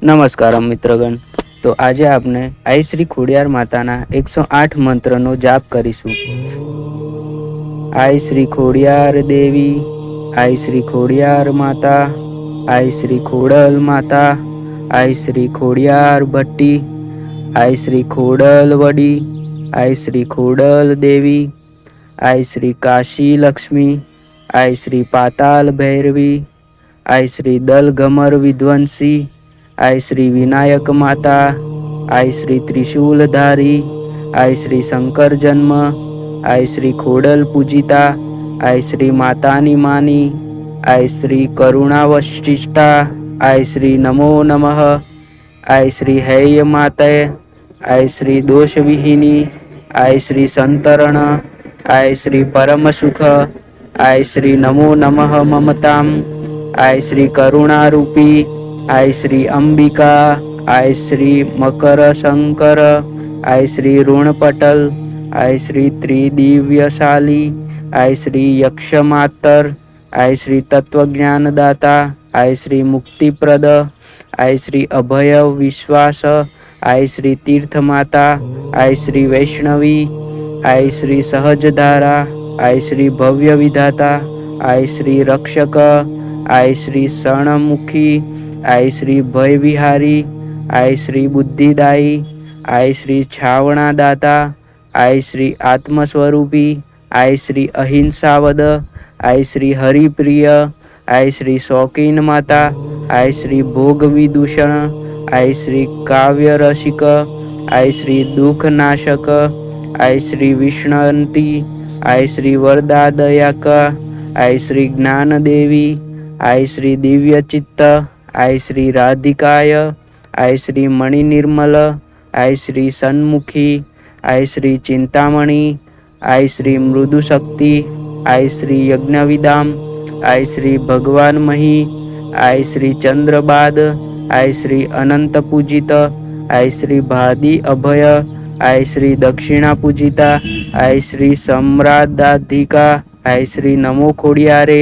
નમસ્કાર મિત્રગણ તો આજે આપણે આઈ શ્રી ખોડિયાર માતાના એકસો આઠ મંત્રનો જાપ કરીશું આઈ શ્રી ખોડિયાર દેવી આઈ શ્રી ખોડિયાર માતા આઈ શ્રી ખોડલ માતા આઈ શ્રી ખોડિયાર ભટ્ટી આઈ શ્રી ખોડલ વડી આઈ શ્રી ખોડલ દેવી આઈ શ્રી કાશી લક્ષ્મી આઈ શ્રી પાતાલ ભૈરવી આઈ શ્રી દલગમર વિધ્વંસી આઈ શ્રી વિનાયક માતા આય શ્રી ત્રિશૂલધારી આય શ્રી શંકર જન્મ આય શ્રી ખોડલ પૂજિતા આય શ્રી માતાની માની આય શ્રી કરુણાવશિષ્ઠા આય શ્રી નમો નમઃ આય શ્રી હૈય માતય આય શ્રી દોષવિહીની આય શ્રી સંતરણ આય શ્રી પરમ સુખ આઈ શ્રી નમો નમઃ મમતામ આય શ્રી કરુણારૂપી આઈ શ્રી અંબિકા આય શ્રી મકર શંકર આય શ્રી ઋણપટલ આય શ્રી ત્રિદિવ્યશાલી આય શ્રી યક્ષમાતર આય શ્રી તત્વજ્ઞાનદાતા આય શ્રી મુક્તિપ્રદ આય શ્રી અભય વિશ્વાસ આય શ્રી તીર્થમાતા આય શ્રી વૈષ્ણવી આય શ્રી સહજધારા આય શ્રી ભવ્ય વિધાતા આય શ્રી રક્ષક આય શ્રી શરણમુખી આઈ શ્રી ભય વિહારી આઈ શ્રી બુદ્ધિદાયી આઈ શ્રી છાવણા દાતા આઈ શ્રી આત્મ સ્વરૂપી આઈ શ્રી અહિંસાવદ આઈ શ્રી હરિપ્રિય આઈ શ્રી શોકીન માતા આઈ શ્રી ભોગ વિદૂષણ આઈ શ્રી કાવ્ય રસિક આઈ શ્રી દુઃખ નાશક આઈ શ્રી વિષ્ણંતી આઈ શ્રી વરદાદયાક આઈ શ્રી જ્ઞાન દેવી આઈ શ્રી દિવ્ય ચિત્ત આઈ શ્રી રાધિકાય આય શ્રી મણિ નિર્મલ આઈ શ્રી સન્મુખી આય શ્રી ચિંતામણી આય શ્રી મૃદુ શક્તિ આઈ શ્રી યજ્ઞવિદામ આય શ્રી ભગવાન મહી આય શ્રી ચંદ્રબાદ આય શ્રી અનંત પૂજિત આય શ્રી ભાદી અભય આય શ્રી દક્ષિણા પૂજિતા આય શ્રી સમ્રાદાધિકા આય શ્રી નમો ખોડિયારે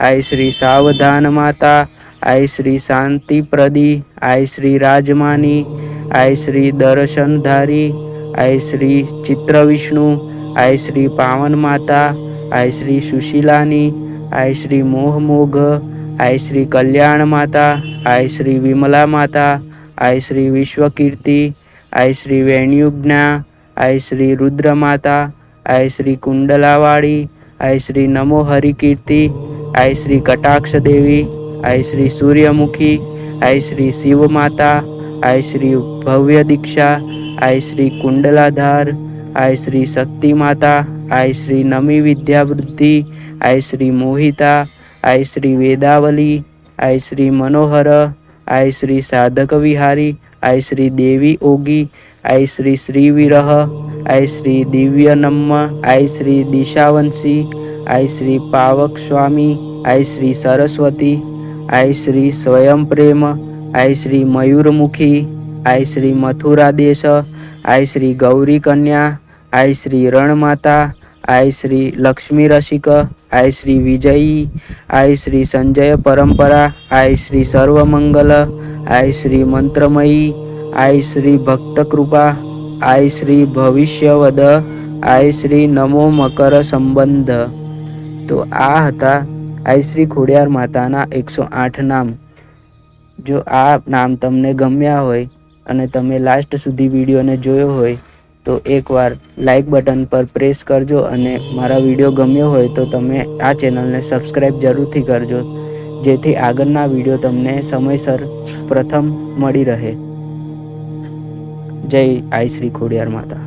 આય શ્રી સાવધાન માતા આઈ શ્રી શાંતિપ્રદી આય શ્રી રાજમાની આય શ્રી દર્શનધારી આય શ્રી ચિત્રવિષ્ણુ આય શ્રી પાવન માતા આય શ્રી સુશીલાની આઈ શ્રી મોહમોઘ આય શ્રી કલ્યાણ માતા આય શ્રી વિમલા માતા આય શ્રી વિશ્વકીર્તિ આય શ્રી વેણ્યુજ્ઞા આય શ્રી રુદ્ર માતા આય શ્રી કુંડલાવાળી આય શ્રી નમો હરિકીર્તિ આય શ્રી કટાક્ષ દેવી આઈ શ્રી સૂર્યમુખી આય શ્રી શિવ માતા આઈ શ્રી ભવ્ય દીક્ષા આય શ્રી કુંડલાધાર આય શ્રી શક્તિ માતા આઈ શ્રી નમી વિદ્યાવૃદ્ધિ આય શ્રી મોહિતા આય શ્રી વેદાવલી આય શ્રી મનોહર આય શ્રી સાધક વિહારી આય શ્રી દેવી ઓગી આય શ્રી શ્રી વિરહ આય શ્રી દિવ્ય નમ્મ આય શ્રી દિશાવંશી આય શ્રી પાવક સ્વામી આય શ્રી સરસ્વતી આઈ શ્રી સ્વયં પ્રેમ આઈ શ્રી મયુરમુખી આય શ્રી મથુરાદેશ આય શ્રી ગૌરી કન્યા આઈ શ્રી રણમાતા આય શ્રી લક્ષ્મી રસિક આઈ શ્રી વિજયી આઈ શ્રી સંજય પરંપરા આઈ શ્રી સર્વમંગલ આઈ શ્રી મંત્રમયી આઈ શ્રી ભક્ત કૃપા આઈ શ્રી ભવિષ્યવદ આઈ શ્રી નમો મકર સંબંધ તો આ હતા આઈ શ્રી ખોડિયાર માતાના એકસો આઠ નામ. જો આ નામ તમને ગમ્યા હોય અને તમે લાસ્ટ સુધી વિડીયોને જોયો હોય, તો એકવાર લાઈક બટન પર પ્રેસ કરજો અને મારા વીડિયો ગમ્યો હોય તો તમે આ ચેનલને સબસ્ક્રાઈબ જરૂરથી કરજો, જેથી આગળના વીડિયો તમને સમયસર પ્રથમ મળી રહે. જય આઈ શ્રી ખોડિયાર માતા.